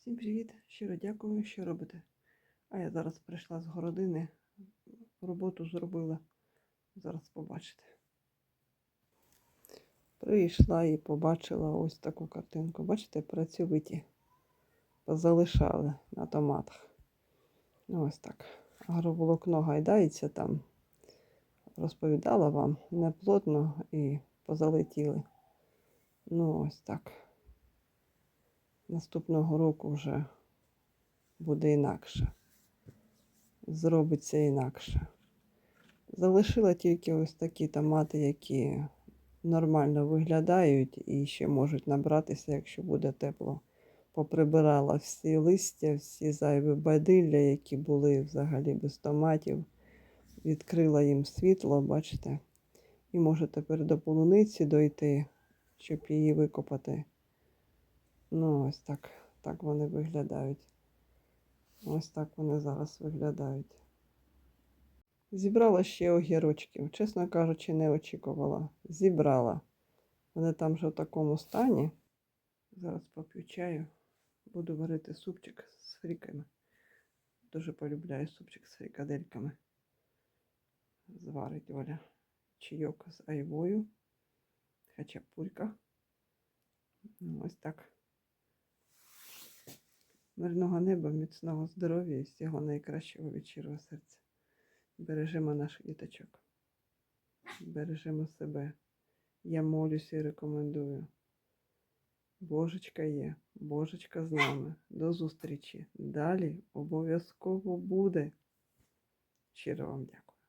Всім привіт! Щиро дякую, що робите. А я зараз прийшла з городини, роботу зробила. Зараз побачите. Прийшла і побачила ось таку картинку. Бачите, працьовиті позалишали на томатах. Ну, Ось так. Агроволокно гайдається там. Розповідала вам неплотно і позалетіли. Ну, ось так. Наступного року вже буде інакше. Зробиться інакше. Залишила тільки ось такі томати, які нормально виглядають і ще можуть набратися, якщо буде тепло. Поприбирала всі листя, всі зайві бадилля, які були взагалі без томатів. Відкрила їм світло, бачите. І може тепер до полуниці дойти, щоб її викопати. Ну, ось так. Так вони виглядають. Ось так вони зараз виглядають. Зібрала ще огірочків. Чесно кажучи, не очікувала. Зібрала. Вони там вже в такому стані. Зараз поп'ю чаю. Буду варити супчик з фріками. Дуже полюбляю супчик з фрикадельками. Зварить Оля чайок з айвою. Хачапурька. Ну, Ось так. Мирного неба, міцного здоров'я і всього найкращого від щирого серця. Бережемо наших діточок. Бережемо себе. Я молюся і рекомендую. Божечка є, Божечка з нами. До зустрічі. Далі обов'язково буде. Щиро вам дякую.